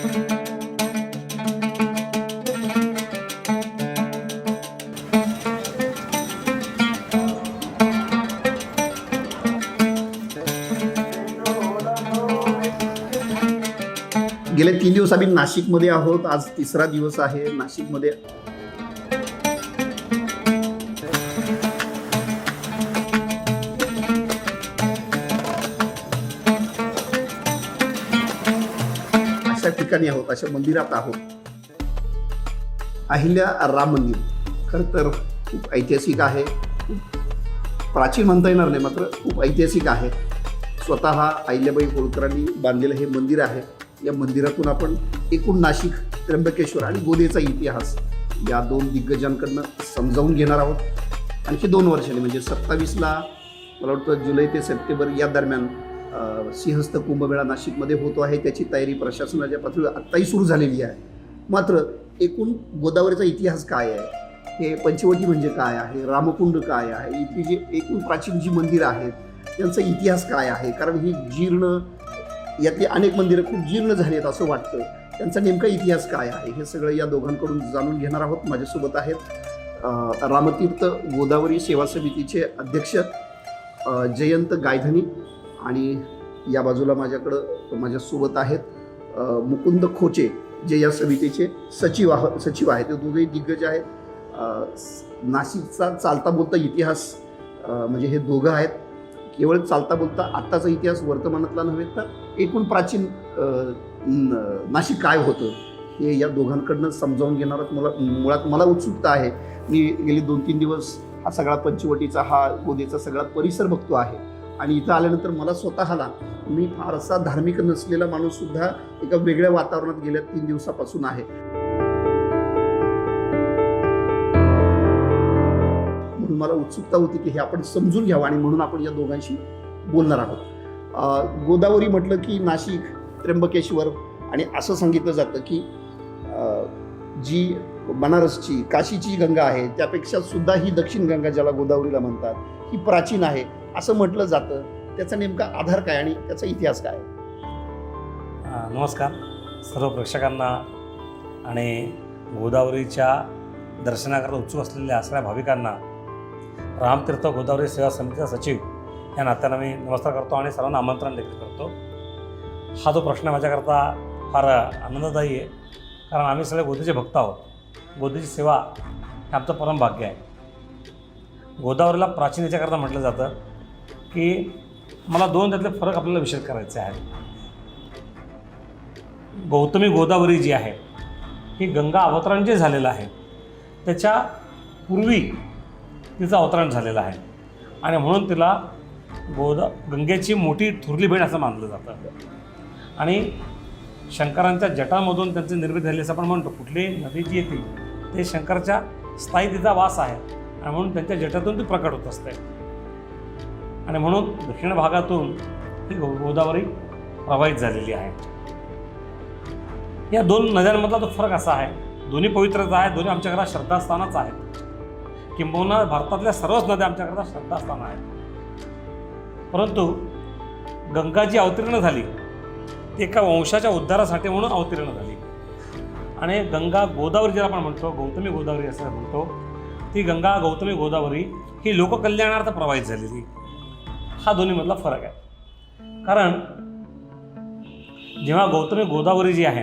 गेले तीन दिवस आम्ही नाशिकमध्ये आहोत. आज तिसरा दिवस आहे. नाशिकमध्ये ठिकाणी आहोत अशा मंदिरात आहोत. अहिल्या राम मंदिर. खरं तर खूप ऐतिहासिक आहे. खूप प्राचीन म्हणता येणार नाही मात्र खूप ऐतिहासिक आहे. स्वतः अहिल्याबाई होळकरांनी बांधलेलं हे मंदिर आहे. या मंदिरातून आपण एकूण नाशिक त्र्यंबकेश्वर आणि गोदेचा इतिहास या दोन दिग्गजांकडनं समजावून घेणार आहोत. आणखी दोन वर्षांनी म्हणजे सत्तावीसला मला वाटतं जुलै ते सप्टेंबर या दरम्यान सिंहस्थ कुंभमेळा नाशिकमध्ये होतो आहे. त्याची तयारी प्रशासनाच्या पातळीवर आत्ताही सुरू झालेली आहे. मात्र एकूण गोदावरीचा इतिहास काय आहे? हे पंचवटी म्हणजे काय आहे? रामकुंड काय आहे? इथली जी एकूण प्राचीन जी मंदिरं आहेत त्यांचा इतिहास काय आहे? कारण ही जीर्ण यातली अनेक मंदिरं खूप जीर्ण झाली आहेत असं वाटतं त्यांचा नेमका इतिहास काय आहे? हे सगळं या दोघांकडून जाणून घेणार आहोत. माझ्यासोबत आहेत रामतीर्थ गोदावरी सेवा समितीचे अध्यक्ष जयंत गायधनी आणि या बाजूला माझ्याकडं माझ्यासोबत आहेत मुकुंद खोचे जे या समितीचे सचिव आह सचिव आहेत. ते दोघेही दिग्गज आहेत. नाशिकचा चालता बोलता इतिहास म्हणजे हे दोघं आहेत. केवळ चालता बोलता आत्ताचा इतिहास वर्तमानातला नव्हे तर एकूण प्राचीन नाशिक काय होतं हे या दोघांकडनं समजावून घेणारच मला मुळात मला उत्सुकता आहे. मी गेली दोन तीन दिवस हा सगळा पंचवटीचा हा गोदेचा सगळा परिसर बघतो आहे. आणि इथं आल्यानंतर मला स्वतःला मी फारसा धार्मिक नसलेला माणूस सुद्धा एका वेगळ्या वातावरणात गेल्या तीन दिवसापासून आहे. म्हणून मला उत्सुकता होती की हे आपण समजून घ्यावं आणि म्हणून आपण या दोघांशी बोलणार आहोत. गोदावरी म्हटलं की नाशिक त्र्यंबकेश्वर आणि असं सांगितलं जातं की जी बनारसची काशीची गंगा आहे त्यापेक्षा सुद्धा ही दक्षिण गंगा ज्याला गोदावरीला म्हणतात ही प्राचीन आहे. असं म्हटलं जातं. त्याचा नेमका आधार काय आणि त्याचा इतिहास काय? नमस्कार. सर्व प्रेक्षकांना आणि गोदावरीच्या दर्शनाकरता उत्सुक असलेल्या असणाऱ्या भाविकांना रामतीर्थ गोदावरी सेवा समितीचा सचिव या नात्यानं मी नमस्कार करतो आणि सर्वांना आमंत्रण देखील करतो. हा जो प्रश्न माझ्याकरता फार आनंददायी आहे कारण आम्ही सगळे गोदीचे भक्त आहोत. गोदीची सेवा हे आमचं परम भाग्य आहे. गोदावरीला प्राचीन याच्याकरता म्हटलं जातं. की मला दोन त्यातले फरक आपल्याला विशेष करायचे आहेत. गौतमी गोदावरी जी आहे ही गंगा अवतरण जे झालेलं आहे त्याच्या पूर्वी तिचं अवतरण झालेलं आहे. आणि म्हणून तिला गोदा गंगेची मोठी थुरली बहीण असं मानलं जातं. आणि शंकरांच्या जटामधून त्यांची निर्मिती झाली असं आपण म्हणतो. कुठली नदी जी येते ते शंकरच्या स्थायी तिचा वास आहे. आणि म्हणून त्यांच्या जटातून ती प्रकट होत असते. आणि म्हणून दक्षिण भागातून ही गोदावरी प्रवाहित झालेली आहे. या दोन नद्यांमधला तो फरक असा आहे. दोन्ही पवित्रता आहे दोन्ही आमच्या घरात श्रद्धास्थानच आहेत. किंबहुना भारतातल्या सर्वच नद्या आमच्या घरात श्रद्धास्थान आहेत. परंतु गंगा जी अवतीर्ण झाली ती एका वंशाच्या उद्धारासाठी म्हणून अवतीर्ण झाली. आणि गंगा गोदावरी ज्याला आपण म्हणतो गौतमी गोदावरी असं म्हणतो ती गंगा गौतमी गोदावरी ही लोककल्याणार्थ प्रवाहित झालेली. हा दोन्हीमधला फरक आहे. कारण जेव्हा गौतमी गोदावरी जी आहे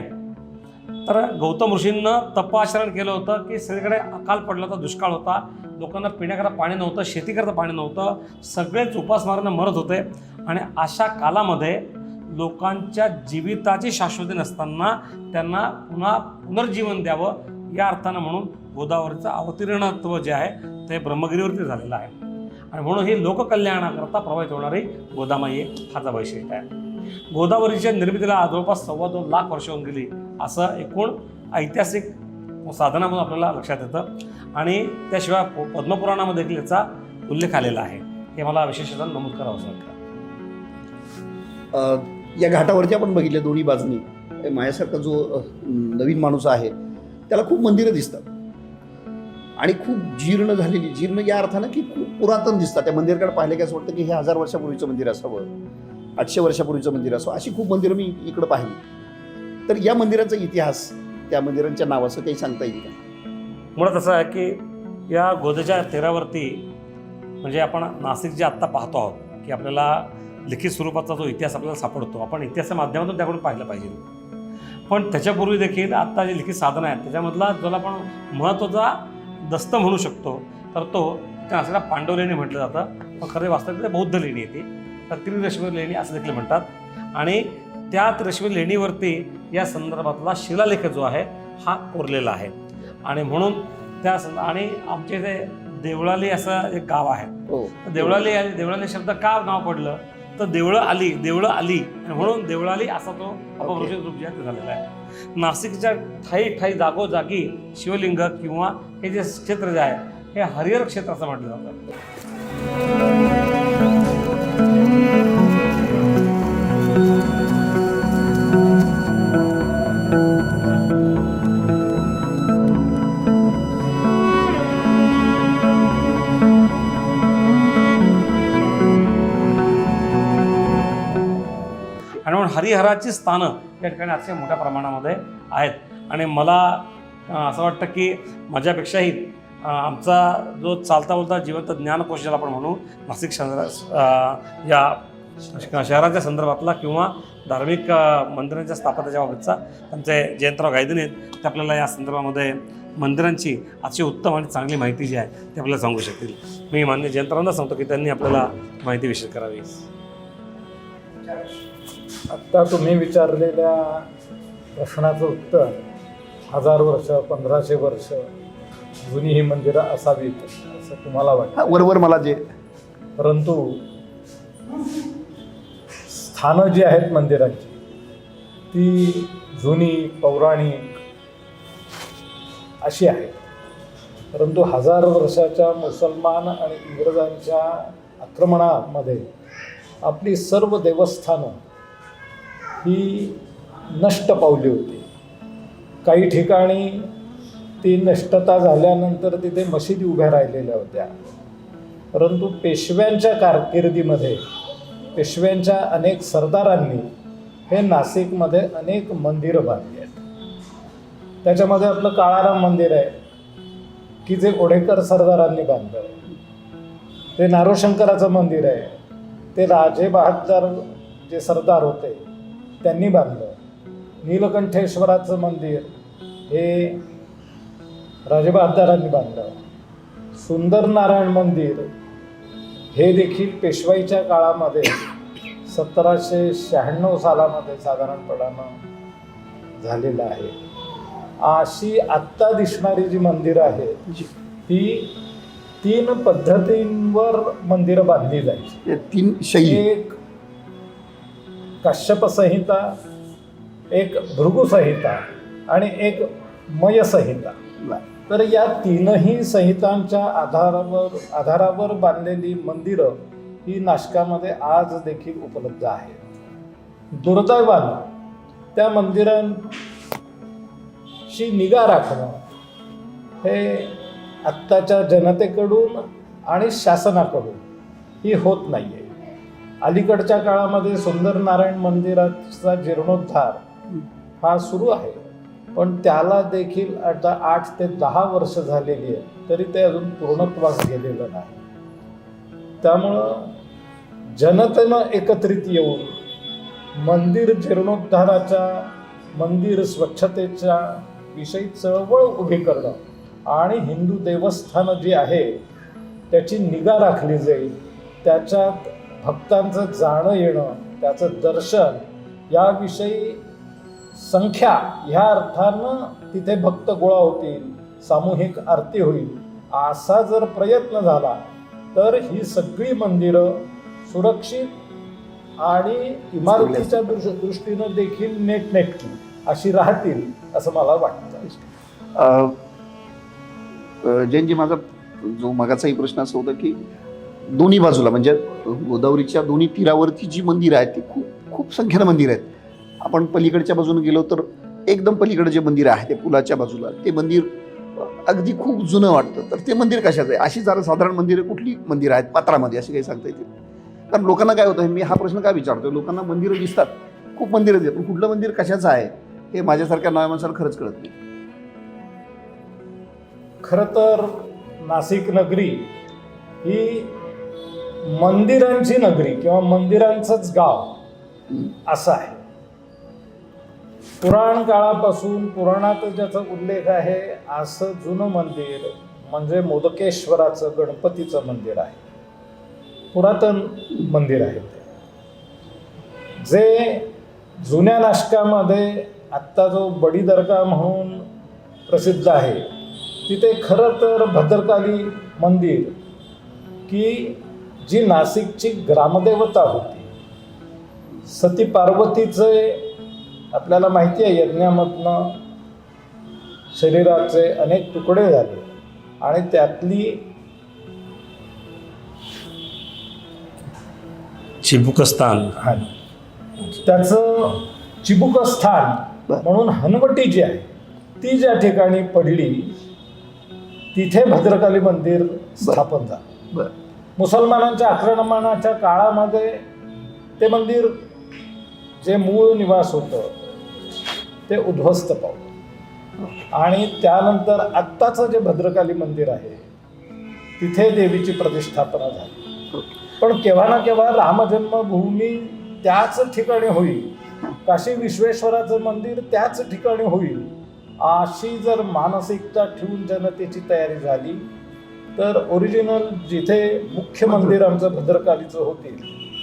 तर गौतम ऋषींनं तपाचरण केलं होतं की सगळीकडे अकाल पडला होता दुष्काळ होता लोकांना पिण्याकरता पाणी नव्हतं शेतीकरता पाणी नव्हतं सगळेच उपासमारांना मरत होते. आणि अशा कालामध्ये लोकांच्या जीविताची शाश्वती नसताना त्यांना पुन्हा पुनर्जीवन द्यावं या अर्थानं म्हणून गोदावरीचं अवतीर्णत्व जे आहे ते ब्रह्मगिरीवरती झालेलं आहे. आणि म्हणून ही लोककल्याणाकरता प्रभावित होणारी गोदामाई हाचा वैशिष्ट्य आहे. गोदावरीच्या निर्मितीला जवळपास सव्वा दोन लाख वर्ष होऊन गेली असं एकूण ऐतिहासिक साधनामधून आपल्याला लक्षात येतं. आणि त्याशिवाय प- पद्मपुराणामध्ये देखील याचा उल्लेख आलेला आहे. हे मला विशेषतः नमूद करावं असं वाटतं. या घाटावरती आपण बघितल्या दोन्ही बाजूनी. माझ्यासारखा जो नवीन माणूस आहे त्याला खूप मंदिरं दिसतात. आणि खूप जीर्ण झालेली जीर्ण या अर्थानं की खूप पुरातन दिसतात. त्या मंदिराकडे पाहिलं की असं वाटतं की हे हजार वर्षापूर्वीचं मंदिर असावं आठशे वर्षापूर्वीचं मंदिर असावं अशी खूप मंदिरं मी इकडं पाहिली. तर या मंदिराचा इतिहास त्या मंदिरांच्या नावाचं काही सांगता येईल का? मुळात असं आहे की या गोदच्या तेरावरती म्हणजे आपण नाशिक जे आत्ता पाहतो आहोत की आपल्याला लिखित स्वरूपाचा जो इतिहास आपल्याला सापडतो आपण इतिहासाच्या माध्यमातून त्याकडून पाहिलं पाहिजे. पण त्याच्यापूर्वी देखील आत्ता जे लिखित साधनं आहेत त्याच्यामधला ज्याला आपण महत्त्वाचा दस्त म्हणू शकतो. तर तो त्या नाशिकला पांडव लेणी म्हटलं जातं. पण खरं वास्तविक ते बौद्ध लेणी आहे ती. तर त्रिरश्मी लेणी असं देखील म्हणतात. आणि त्या त्रिरश्मी लेणीवरती या संदर्भातला शिलालेख जो आहे हा कोरलेला आहे. आणि म्हणून त्या आणि आमचे जे देवळाली असं एक गाव आहे. हो. देवळाली देवळाली शब्द का नाव पडलं? तर देवळं आली देवळं आली. आणि म्हणून देवळाली असा तो अपभ्रंशित रूप जे आहे ते झालेला आहे. नाशिकच्या ठाई ठाई जागोजागी शिवलिंग किंवा हे जे क्षेत्र जे आहे हे हरिहर क्षेत्र असं म्हटलं जातं. हरिहराची स्थानं या ठिकाणी अतिशय मोठ्या प्रमाणामध्ये आहेत. आणि मला असं वाटतं की माझ्यापेक्षाही आमचा जो चालता बोलता जिवंत ज्ञानकोश ज्याला आपण म्हणू नाशिक शहरा या श- शहराच्या संदर्भातला किंवा धार्मिक मंदिरांच्या स्थापत्याच्या बाबतचा त्यांचे जयंतराव गायदिन आहेत ते आपल्याला या संदर्भामध्ये मंदिरांची अतिशय उत्तम आणि चांगली माहिती जी आहे ते आपल्याला सांगू शकतील. मी मान्य जयंतरावांना सांगतो की त्यांनी आपल्याला माहिती विषय करावी. आत्ता तुम्ही विचारलेल्या प्रश्नाचं उत्तर हजार वर्ष पंधराशे वर्ष जुनी ही मंदिरं असावीत असं तुम्हाला हा, वाटतं वरवर मला जे परंतु स्थानं जी आहेत मंदिरांची ती जुनी पौराणिक अशी आहेत. परंतु हजार वर्षाच्या मुसलमान आणि इंग्रजांच्या आक्रमणामध्ये आपली सर्व देवस्थानं ही नष्ट पावली होती. काही ठिकाणी ती नष्टता झाल्यानंतर तिथे मशिदी उभ्या राहिलेल्या होत्या. परंतु पेशव्यांच्या कारकिर्दीमध्ये पेशव्यांच्या अनेक सरदारांनी हे नाशिकमध्ये अनेक मंदिरं बांधली आहेत. त्याच्यामध्ये आपलं काळाराम मंदिर आहे की जे ओढेकर सरदारांनी बांधलं ते नारोशंकराचं मंदिर आहे. ते राजे बहादर जे सरदार होते त्यांनी बांधलं. नीलकंठेश्वराचं मंदिर हे राजेबहादरांनी बांधलं. सुंदर नारायण मंदिर हे देखील पेशवाईच्या काळामध्ये सतराशे शहाण्णव सालामध्ये साधारणपणानं झालेलं आहे. अशी आत्ता दिसणारी जी मंदिरं आहेत ती तीन पद्धतींवर मंदिरं बांधली जायची. तीन शैली. एक काश्यप संहिता एक भृगु संहिता आणि एक मय संहिता तर या तीनही संहितांच्या आधारावर आधारावर बांधलेली मंदिरं ही नाशकामध्ये आज देखील उपलब्ध आहेत. दुर्दैवानं त्या मंदिरांची निगा राखणं हे आत्ताच्या जनतेकडून आणि शासनाकडून ही होत नाही आहे अलीकडच्या काळामध्ये सुंदर नारायण मंदिराचा जीर्णोद्धार हा सुरू आहे. पण त्याला देखील आता आठ ते दहा वर्ष झालेली आहे तरी ते अजून पूर्णत्वास गेलेलं नाही. त्यामुळं जनतेनं एकत्रित येऊन मंदिर जीर्णोद्धाराच्या मंदिर स्वच्छतेच्या विषयी चळवळ उभी करणं आणि हिंदू देवस्थानं जी आहे त्याची निगा राखली जाईल त्याच्यात भक्तांचं जाणं येणं त्याचं दर्शन याविषयी संख्या ह्या अर्थानं तिथे भक्त गोळा होतील सामूहिक आरती होईल. असा जर प्रयत्न झाला तर ही सगळी मंदिरं सुरक्षित आणि इमारतीच्या दृश दृष्टीनं देखील नेटनेटकी अशी राहतील असं मला वाटतं. अ, जयंतजी माझा जो मगाचाही प्रश्न असा होता की दोन्ही बाजूला म्हणजे गोदावरीच्या दोन्ही तीरावरती जी मंदिरं आहेत ती खूप खूप संख्येनं मंदिर आहेत. आपण पलीकडच्या बाजूने गेलो तर एकदम पलीकडे जे मंदिर आहे ते पुलाच्या बाजूला ते मंदिर अगदी खूप जुनं वाटतं. तर ते मंदिर कशाचं आहे? अशी जरा साधारण मंदिरं कुठली मंदिरं आहेत? पात्रामध्ये अशी काही सांगता येतील? कारण लोकांना काय होतं मी हा प्रश्न काय विचारतो लोकांना मंदिरं दिसतात. खूप मंदिरं दिसतात. पण कुठलं मंदिर कशाचं आहे हे माझ्यासारख्या नव्या माणसाला खरंच कळत नाही. खरं तर नाशिक नगरी ही मंदिरांची नगरी किंवा मंदिरांचंच गाव असं आहे. पुराण काळापासून पुराणात ज्याचा उल्लेख आहे असं जुनं मंदिर म्हणजे मोदकेश्वराचं गणपतीचं मंदिर आहे. पुरातन मंदिर आहे ते. जे जुन्या नाशकामध्ये आत्ता जो बडी दर्गा म्हणून प्रसिद्ध आहे तिथे खरं तर भद्रकाली मंदिर की जी नाशिकची ग्रामदेवता होती. सती पार्वतीचे आपल्याला माहिती आहे यज्ञामधनं शरीराचे अनेक तुकडे झाले. आणि त्यातली चिबुकस्तान हा. त्याचं चिबुकस्थान. म्हणून हनवटी जी आहे ती ज्या ठिकाणी पडली तिथे भद्रकाली मंदिर स्थापन झालं. बरं. मुसलमानांच्या आक्रमणाच्या काळामध्ये ते मंदिर जे मूळ निवास होतं ते उद्ध्वस्त पावलं. आणि त्यानंतर आत्ताचं जे भद्रकाली मंदिर आहे तिथे देवीची प्रतिष्ठापना झाली. पण केव्हा ना केव्हा रामजन्मभूमी त्याच ठिकाणी होईल. काशी विश्वेश्वराचं मंदिर त्याच ठिकाणी होईल अशी जर मानसिकता ठेवून जनतेची तयारी झाली तर ओरिजिनल जिथे मुख्य मंदिर आमचं भद्रकालीचं होतील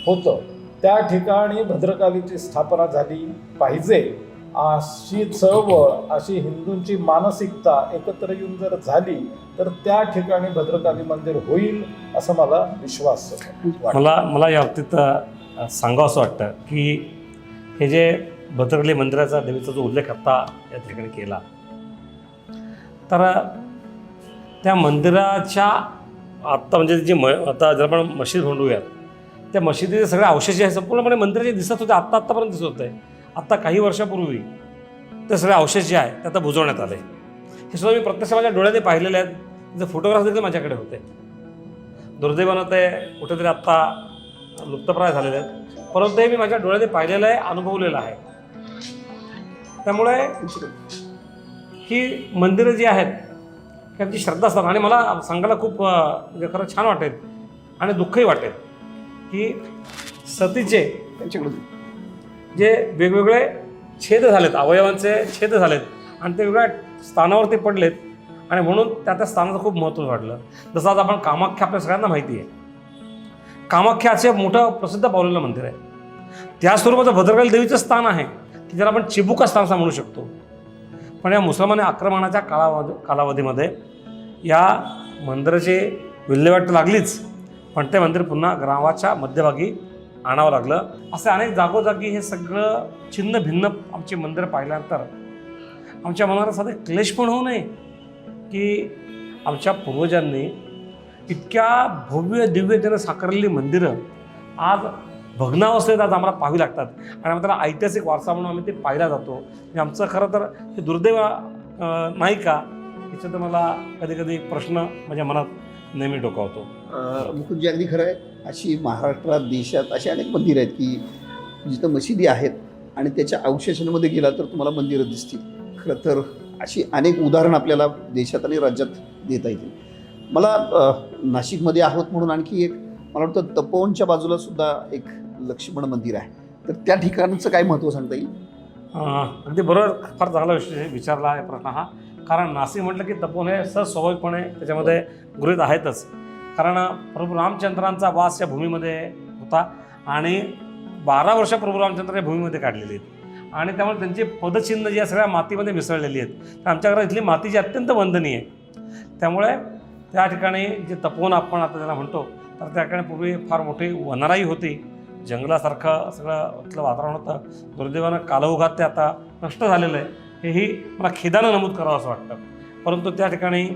होतं त्या ठिकाणी भद्रकालीची स्थापना झाली पाहिजे. अशी चळवळ अशी हिंदूंची मानसिकता एकत्र येऊन जर झाली तर त्या ठिकाणी भद्रकाली मंदिर होईल असं मला विश्वास मला मला या बाबतीत सांगावं असं वाटतं की हे जे भद्रकाली मंदिराचा देवीचा जो उल्लेख आता या ठिकाणी केला तर त्या मंदिराच्या आत्ता म्हणजे जे म आता जर आपण मशीद म्हणूयात त्या मशिदीचे सगळे अवशेष जे आहे संपूर्णपणे मंदिराचे दिसत होते आत्ता आत्तापर्यंत दिसत होते. आत्ता काही वर्षापूर्वी ते सगळे अवशेष जे आहे ते आता बुजवण्यात आले. हे सुद्धा मी प्रत्यक्ष माझ्या डोळ्याने पाहिलेले आहेत. जे फोटोग्राफ देखील माझ्याकडे होते. दुर्दैवानं ते कुठेतरी आत्ता लुप्तप्राय झालेले आहेत. परंतु हे मी माझ्या डोळ्याने पाहिलेलं आहे अनुभवलेलं आहे. त्यामुळे ही मंदिरं जी आहेत ही आमची श्रद्धा असतात. आणि मला सांगायला खूप म्हणजे खरं छान वाटेल आणि दुःखही वाटेल की सतीचे त्यांच्याकडे जे वेगवेगळे छेद झालेत अवयवांचे छेद झालेत आणि ते वेगळ्या स्थानावरती पडलेत आणि म्हणून त्या त्या स्थानाचं खूप महत्त्व वाटलं जसं आज आपण कामाख्या आपल्या सगळ्यांना माहिती आहे. कामाख्या असे मोठं प्रसिद्ध पावलेलं मंदिर आहे. त्या स्वरूपाचं भद्रकाली देवीचं स्थान आहे की ज्याला आपण चिबुका स्थान असं म्हणू शकतो. पण या मुसलमान आक्रमणाच्या कालावधी कालावधीमध्ये या मंदिराची विल्हेवाट लागलीच पण ते मंदिर पुन्हा ग्रामाच्या मध्यभागी आणावं लागलं. असे अनेक जागोजागी हे सगळं छिन्न भिन्न आमची मंदिरं पाहिल्यानंतर आमच्या मनाला साधे क्लेश पण होऊ नये की आमच्या पूर्वजांनी इतक्या भव्य दिव्यतेनं साकारलेली मंदिरं आज भग्नावस्थेत आज आम्हाला पाहावी लागतात. आणि आम्ही त्याला ऐतिहासिक वारसा म्हणून आम्ही ते पाहिला जातो. म्हणजे आमचं खरं तर हे दुर्दैव नाही का? याच्यात मला कधी कधी प्रश्न माझ्या मनात नेहमी डोकावतो. अं, मुकुंदजी अगदी खरं आहे. अशी महाराष्ट्रात देशात अशी अनेक मंदिरं आहेत की जिथं मशिदी आहेत आणि त्याच्या अवशेषांमध्ये गेला तर तुम्हाला मंदिरं दिसतील. खरं तर अशी अनेक उदाहरणं आपल्याला देशात आणि राज्यात देता येतील. मला नाशिकमध्ये आहोत म्हणून आणखी एक मला वाटतं तपोवनच्या बाजूला सुद्धा एक लक्ष्मण मंदिर आहे. तर त्या ठिकाणचं काय महत्त्व सांगता येईल? अगदी बरोबर. फार चांगला विषय विचारला आहे प्रश्न हा. कारण नाशिक म्हटलं की तपोवन हे सहज स्वाभाविकपणे त्याच्यामध्ये गृहीत आहेतच. कारण प्रभू रामचंद्रांचा वास या भूमीमध्ये होता आणि बारा वर्ष प्रभू रामचंद्र या भूमीमध्ये काढलेली आहेत. आणि त्यामुळे त्यांची पदचिन्ह जी या सगळ्या मातीमध्ये मिसळलेली आहेत. तर आमच्या घरात इथली माती जी अत्यंत वंदनीय आहे. त्यामुळे त्या ठिकाणी जे तपोवन आपण आता त्याला म्हणतो तर त्या ठिकाणी पूर्वी फार मोठी वनराई होती. जंगलासारखं सगळं इथलं वातावरण होतं. दुर्दैवानं कालौघात ते आता नष्ट झालेलं आहे. हेही मला खेदानं नमूद करावं असं वाटतं. परंतु त्या ठिकाणी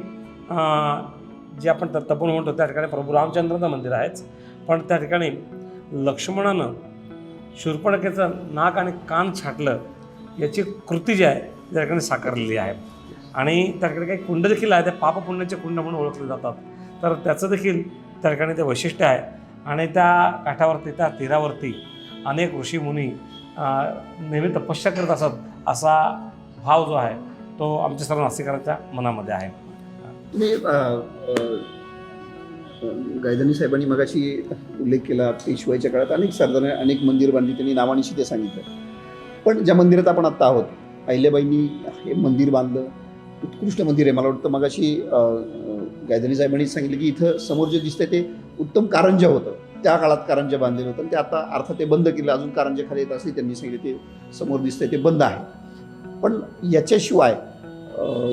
जे आपण त- म्हणतो त्या ठिकाणी प्रभू रामचंद्राचं मंदिर आहेच. पण त्या ठिकाणी लक्ष्मणानं शूर्पणखेचं नाक आणि कान छाटलं याची कृती जी आहे त्या ठिकाणी साकारलेली आहे. आणि त्या ठिकाणी काही कुंड देखील आहे त्या पापपुण्याचे कुंड म्हणून ओळखले जातात. तर त्याचं देखील त्या ठिकाणी ते वैशिष्ट्य आहे. आणि त्या काठावरती त्या तीरावरती अनेक ऋषीमुनी नेहमी तपस्या करत असत असा भाव जो आहे तो आमच्या सर्व नास्तिकांच्या मनामध्ये आहे. तुम्ही गायधनी साहेबांनी मगाशी उल्लेख केला पेशवाईच्या काळात अनेक सरदारांनी अनेक मंदिर बांधली त्यांनी नावानिशी ते सांगितलं. पण ज्या मंदिरात आपण आत्ता आहोत अहिल्याबाईंनी हे मंदिर बांधलं उत्कृष्ट मंदिर आहे. मला वाटतं मगाशी गायधनी साहेबांनी सांगितलं की इथं समोर जे दिसतंय ते उत्तम कारंज होतं. त्या काळात कारंज बांधलेलं होतं आणि ते आता अर्थात ते बंद केलं. अजून कारंजे खाली येत असले त्यांनी सांगितलं ते समोर दिसतंय ते बंद आहे. पण याच्याशिवाय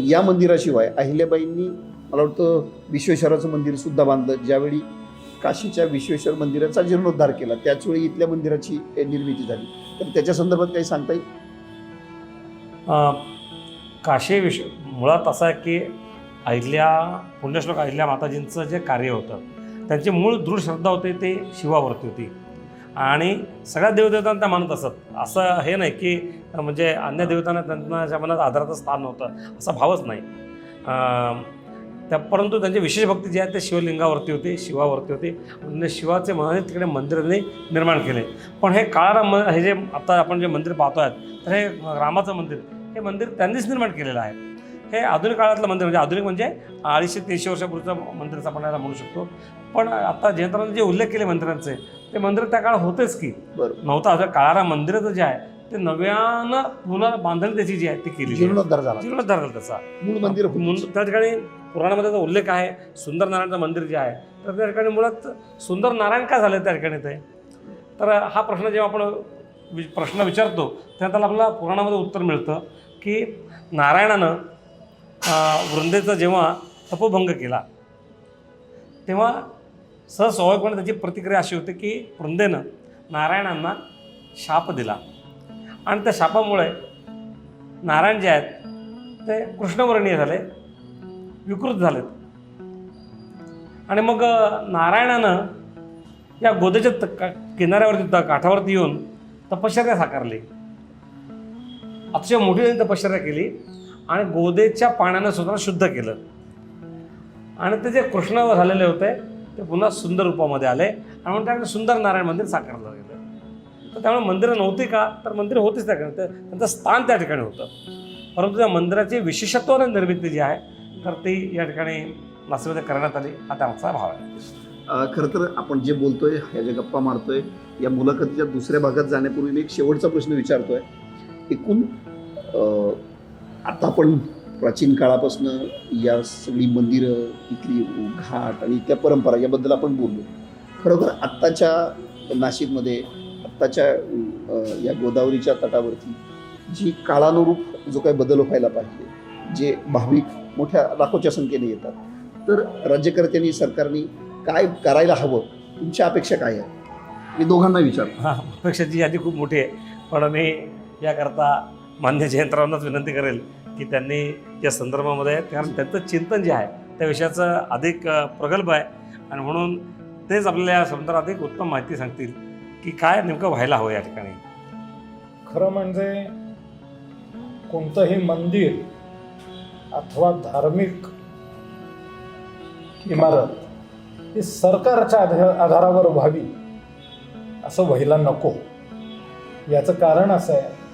या मंदिराशिवाय अहिल्याबाईंनी मला वाटतं विश्वेश्वराचं मंदिर सुद्धा बांधलं. ज्यावेळी काशीच्या विश्वेश्वर मंदिराचा जीर्णोद्धार केला त्याचवेळी इथल्या मंदिराची निर्मिती झाली. तर त्याच्या संदर्भात काही सांगता येईल? काशी विष मुळात असा आहे की अहिल्या पुण्यश्लोक अहिल्या माताजींचं जे कार्य होतं त्यांची मूळ दृढ श्रद्धा होती ते शिवावरती होती. आणि सगळ्या देवदेवतांना त्या मानत असत असं हे नाही की म्हणजे अन्य देवतांना त्यांच्या मनात आधाराचं स्थान नव्हतं असा भावच नाही. त्या परंतु त्यांची विशेष भक्ती जी आहे ते शिवलिंगावरती होती शिवावरती होती. आणि शिवाचे मनाने तिकडे मंदिराने निर्माण केले. पण हे काळाराम म- हे जे आता आपण जे मंदिर पाहतो आहेत तर हे रामाचं मंदिर हे मंदिर त्यांनीच निर्माण केलेलं आहे. हे आधुनिक काळातलं मंदिर म्हणजे आधुनिक म्हणजे अडीचशे तीनशे वर्षापूर्वीचं मंदिरचं आपण याला म्हणू शकतो. पण आता जयंत्रांनी जे उल्लेख केले मंदिरांचे ते मंदिर त्या काळात होतेच की. बरं नव्हतं. असं काळाराम मंदिराचं जे आहे ते नव्यानं पुन्हा बांधणी त्याची जी आहे ती केली जीर्णोद्धार झाला. जीर्णोद्धार झाला त्याचा. मूळ मंदिर त्या ठिकाणी पुराणामध्ये जो उल्लेख आहे सुंदर नारायणचं मंदिर जे आहे तर त्या ठिकाणी मुळात सुंदर नारायण का झाले त्या ठिकाणी ते? तर हा प्रश्न जेव्हा आपण प्रश्न विचारतो तेव्हा त्याला आपल्याला पुराणामध्ये उत्तर मिळतं की नारायणानं वृंदेचा जेव्हा तपोभंग केला तेव्हा सहस्वाभाविकपणे त्याची प्रतिक्रिया अशी होती की वृंदेनं नारायणांना शाप दिला. आणि त्या शापामुळे नारायण जे आहेत ते कृष्णवर्णीय झाले विकृत झालेत. आणि मग नारायणानं या गोदेच्या त- का- किनाऱ्यावरती काठावरती येऊन तपश्चर्या साकारली. अतिशय मोठी त्यांनी तपश्चर्या केली. आणि गोदेच्या पाण्यानं सुद्धा शुद्ध केलं. आणि ते जे कृष्णावर झालेले होते ते पुन्हा सुंदर रूपामध्ये आले. आणि म्हणून त्याकडे सुंदर नारायण मंदिर साकारलं गेलं. तर त्यामुळे मंदिरं नव्हती का? तर मंदिरं होतीच त्या तर त्यांचं स्थान त्या ठिकाणी होतं. परंतु त्या मंदिराची विशेषत्वाने निर्मिती जी आहे तर ती या ठिकाणी नाशिकमध्ये करण्यात आली. हा त्यामागचा भाव आहे. खरं तर आपण जे बोलतोय ह्या ज्या गप्पा मारतोय या मुलाखतीच्या दुसऱ्या भागात जाण्यापूर्वी मी एक शेवटचा प्रश्न विचारतोय. एकूण आता पण प्राचीन काळापासून या सगळी मंदिरं इथली घाट आणि इथल्या परंपरा याबद्दल आपण बोललो. खरोखर आत्ताच्या नाशिकमध्ये आत्ताच्या या गोदावरीच्या तटावरती जी काळानुरूप जो काही बदल व्हायला पाहिजे जे भाविक मोठ्या लाखोच्या संख्येने येतात तर राज्यकर्त्यांनी सरकारने काय करायला हवं तुमच्या अपेक्षा काय आहे मी दोघांना विचार हां अपेक्षाची यादी खूप मोठी आहे. पण मी याकरता मान्य जयंतरावांनाच विनंती करेल की त्यांनी या संदर्भामध्ये कारण त्यांचं चिंतन जे आहे त्या विषयाचं अधिक प्रगल्भ आहे. आणि म्हणून तेच आपल्याला या संदर्भात अधिक उत्तम माहिती सांगतील की काय नेमकं व्हायला हवं या ठिकाणी. खरं म्हणजे कोणतंही मंदिर अथवा धार्मिक इमारत ही सरकारच्या आधारावर व्हावी असं व्हायला नको. याचं कारण असं आहे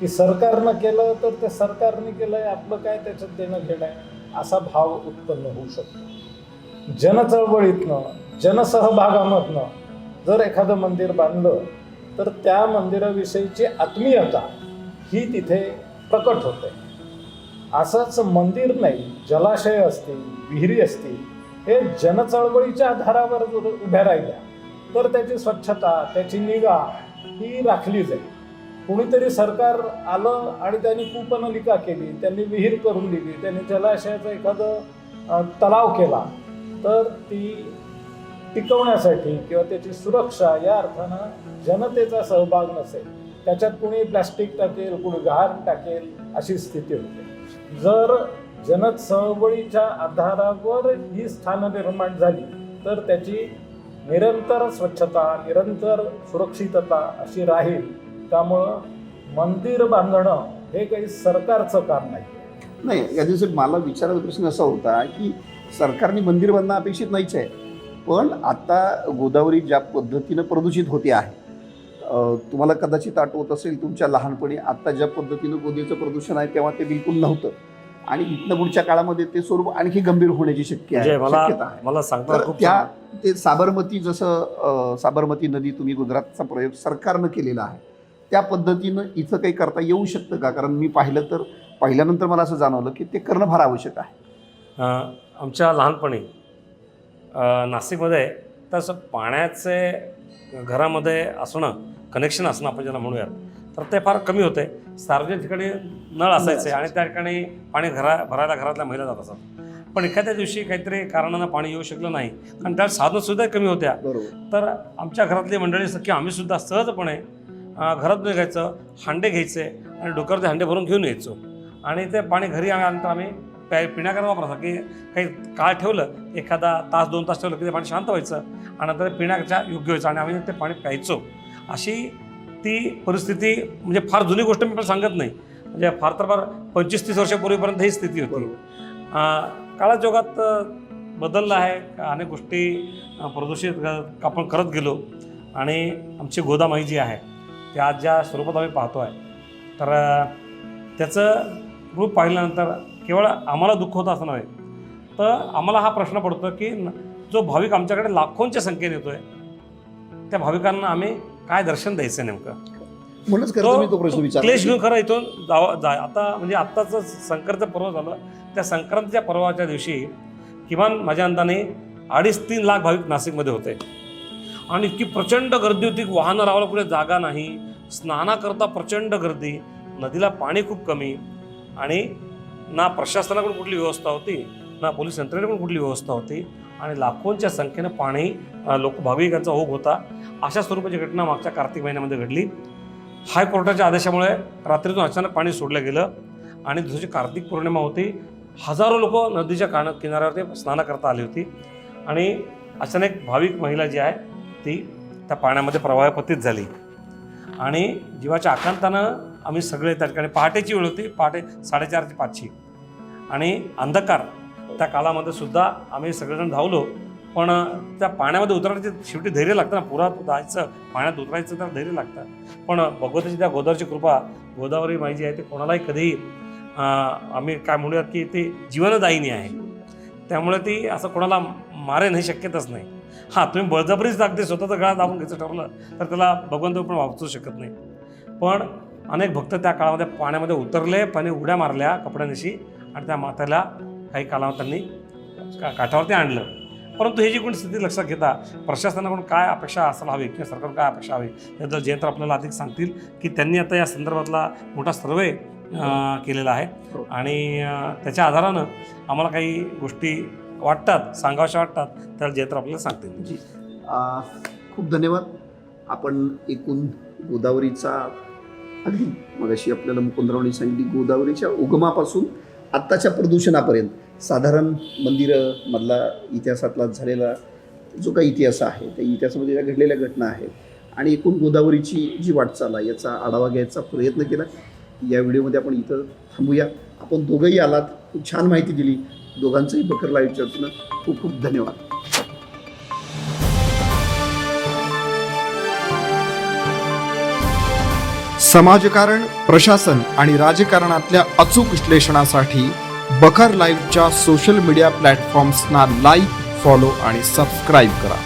की सरकारनं केलं तर ते सरकारने केलंय आपलं काय त्याच्यात देणं घेणं आहे? असा भाव उत्पन्न होऊ शकतो. जनचळवळीतनं जनसहभागामधनं जर एखादं मंदिर बांधलं तर त्या मंदिराविषयीची आत्मीयता ही तिथे प्रकट होते. असंच मंदिर नाही जलाशय असतील विहिरी असतील हे जनचळवळीच्या आधारावर जर उभ्या राहिल्या तर त्याची स्वच्छता त्याची निगा ही राखली जाईल. कुणीतरी सरकार आलं आणि त्यांनी कूपनलिका केली त्यांनी विहीर करून दिली त्यांनी जलाशयाचं एखादं तलाव केला तर ती टिकवण्यासाठी किंवा त्याची सुरक्षा या अर्थानं जनतेचा सहभाग नसेल त्याच्यात कुणी प्लॅस्टिक टाकेल कुणी घाण टाकेल अशी स्थिती होते. जर जनचळवळीच्या आधारावर ही स्थानं निर्माण झाली तर त्याची निरंतर स्वच्छता निरंतर सुरक्षितता अशी राहील. त्यामुळं मंदिर बांधणं हे काही सरकारचं काम नाही. नाही या दिवशी मला विचारायचा प्रश्न असा होता की सरकारने मंदिर बांधणं अपेक्षित नाहीच आहे. पण आता गोदावरी ज्या पद्धतीनं प्रदूषित होते आहे तुम्हाला कदाचित आठवत असेल तुमच्या लहानपणी आत्ता ज्या पद्धतीनं गोदीचं प्रदूषण आहे तेव्हा ते बिलकुल नव्हतं. आणि इथनं पुढच्या काळामध्ये ते स्वरूप आणखी गंभीर होण्याची शक्य आहे. मला शक्यता आहे. मला सांगताना तर खूप त्या ते साबरमती जसं साबरमती नदी तुम्ही गुजरातचा प्रयोग सरकारनं केलेला आहे. त्या पद्धतीनं इथं काही करता येऊ शकतं का? कारण मी पाहिलं तर पाहिल्यानंतर मला असं जाणवलं की ते करणं फार आवश्यक आहे. आमच्या लहानपणी नाशिकमध्ये तसं पाण्याचे घरामध्ये असणं कनेक्शन असणं आपण ज्याला म्हणूयात तर ते फार कमी होते. सार्वजनिक ठिकाणी नळ असायचे आणि त्या ठिकाणी पाणी घरा भरायला घरातल्या महिला जात असतात पण एखाद्या दिवशी काहीतरी कारणानं पाणी येऊ शकलं नाही कारण त्या साधनसुद्धा कमी होत्या. तर आमच्या घरातली मंडळी की आम्ही सुद्धा सहजपणे घरात निघायचं हांडे घ्यायचे आणि डोक्यावर ते हांडे भरून घेऊन यायचो. आणि ते पाणी घरी आल्यानंतर आम्ही प्या पिण्याकरता वापरायचं की काही काळ ठेवलं एखादा तास दोन तास ठेवलं की ते पाणी शांत व्हायचं आणि नंतर ते पिण्याच्या योग्य व्हायचं आणि आम्ही ते पाणी प्यायचो. अशी ती परिस्थिती म्हणजे फार जुनी गोष्ट मी पण सांगत नाही. म्हणजे फार तर फार पंचवीस तीस वर्षापूर्वीपर्यंत ही स्थिती होती. काळाजोगात अं, बदललं आहे. अनेक गोष्टी प्रदूषित आपण करत गेलो. आणि आमची गोदामाई जी आहे ती आज ज्या स्वरूपात आम्ही पाहतो आहे तर त्याचं रूप पाहिल्यानंतर केवळ आम्हाला दुःख होतं असं नव्हे तर आम्हाला हा प्रश्न पडतो की जो भाविक आमच्याकडे लाखोंच्या संख्येने येतो आहे त्या भाविकांना आम्ही काय दर्शन द्यायचं नेमकं? म्हणूनच तो प्रश्न क्लेश घेऊन खरं इथून जावं जा आता म्हणजे आत्ताचं संक्रांत पर्व झालं. त्या संक्रांतीच्या पर्वाच्या दिवशी किमान माझ्या अंदाने अडीच तीन लाख भाविक नाशिकमध्ये होते. आणि इतकी प्रचंड गर्दी होती की वाहनं लावायला कुठे जागा नाही स्नानाकरता प्रचंड गर्दी नदीला पाणी खूप कमी आणि ना प्रशासनाकडून कुठली व्यवस्था होती ना पोलीस यंत्रणेकडून कुठली व्यवस्था होती आणि लाखोंच्या संख्येनं पाणी लोक भाविकांचा ओघ होता. अशा स्वरूपाची घटना मागच्या कार्तिक महिन्यामध्ये घडली. हायकोर्टाच्या आदेशामुळे रात्रीतून अचानक पाणी सोडलं गेलं आणि दुसरी कार्तिक पौर्णिमा होती. हजारो लोक नदीच्या कान किनाऱ्यावरती स्नानाकरता आली होती आणि अचानक भाविक महिला जी आहे ती त्या पाण्यामध्ये प्रवाहपतीत झाली. आणि जीवाच्या आकांतानं आम्ही सगळे त्या ठिकाणी पहाटेची वेळ होती पहाटे साडेचार ते पाचची. आणि अंधकार त्या काळामध्ये सुद्धा आम्ही सगळेजण धावलो. पण त्या पाण्यामध्ये उतरण्याचे शेवटी धैर्य लागतं ना पुरात जायचं पाण्यात उतरायचं तर धैर्य लागतं. पण भगवताची त्या गोदावरीची कृपा गोदावरी माई जी आहे ते कोणालाही कधीही आम्ही काय म्हणूयात की ती जीवनदायिनी आहे. त्यामुळे ती असं कोणाला मारेन हे शक्यतच नाही. हां तुम्ही बळजबरीच अगदी स्वतःचा गळा दाबून घ्यायचं ठरवलं तर त्याला भगवंत पण वाचू शकत नाही. पण अनेक भक्त त्या काळामध्ये पाण्यामध्ये उतरले पाणी उड्या मारल्या कपड्यानिशी आणि त्या मात्याला काही कालावर त्यांनी का काठावरती आणलं. परंतु ही जी कोणी स्थिती लक्षात घेता प्रशासनाकडून काय अपेक्षा असायला हवी किंवा सरकारकडून काय अपेक्षा हवी याबद्दल जयंत आपल्याला अधिक सांगतील की त्यांनी आता या संदर्भातला मोठा सर्वे केलेला आहे. हो. आणि त्याच्या आधारानं आम्हाला काही गोष्टी वाटतात सांगावशा वाटतात त्याला तर आपल्याला सांगतील. खूप धन्यवाद. आपण एकूण गोदावरीचा अगदी मगाशी आपल्याला मुकुंदरावणी सांगितली गोदावरीच्या उगमापासून आत्ताच्या प्रदूषणापर्यंत. साधारण मंदिरं मधला इतिहासातला झालेला जो काही इतिहास आहे त्या इतिहासामध्ये ज्या घडलेल्या घटना आहेत आणि एकूण गोदावरीची जी वाटचाल आहे याचा आढावा घ्यायचा प्रयत्न केला. या व्हिडिओमध्ये आपण इथं थांबूया. आपण दोघंही आलात खूप छान माहिती दिली. दोघांचंही बकर लाईव्हच्या चर्चनं खूप खूप धन्यवाद. समाजकारण प्रशासन आणि राजकारणातल्या अचूक विश्लेषणासाठी बखर लाईव्हच्या सोशल मीडिया प्लॅटफॉर्म्सना लाईक फॉलो आणि सबस्क्राईब करा.